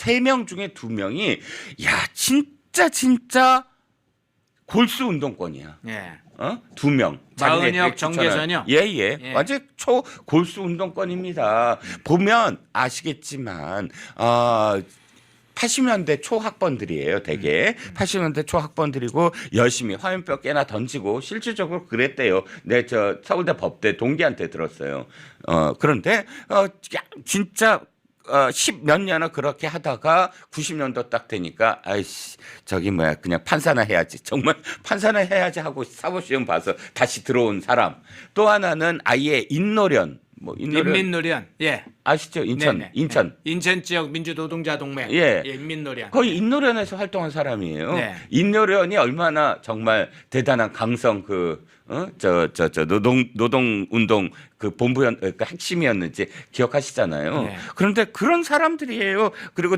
세 명 중에 두 명이 야 진짜 진짜 골수 운동권이야. 예. 어? 두 명. 정계선이요? 추천한- 예, 예. 예. 완전 초 골수 운동권입니다. 보면 아시겠지만 어 80년대 초학번들이에요, 되게. 80년대 초학번들이고 열심히 화염병 깨나 던지고 실질적으로 그랬대요. 내 저 서울대 법대 동기한테 들었어요. 어 그런데 어 야, 진짜 어, 10몇 년을 그렇게 하다가 90년도 딱 되니까 아이씨 저기 뭐야 그냥 판사나 해야지. 정말 판사나 해야지 하고 사법시험 봐서 다시 들어온 사람. 또 하나는 아예 인노련 뭐 인노련 인민노련. 예. 아시죠 인천 네네. 인천 예. 인천 지역 민주노동자 동맹. 예. 인민노련. 거의 인노련에서 활동한 사람이에요. 네. 인노련이 얼마나 정말 대단한 강성 그, 어? 저, 저, 저, 노동, 노동 운동 그 본부였, 그 핵심이었는지 기억하시잖아요. 네. 그런데 그런 사람들이에요. 그리고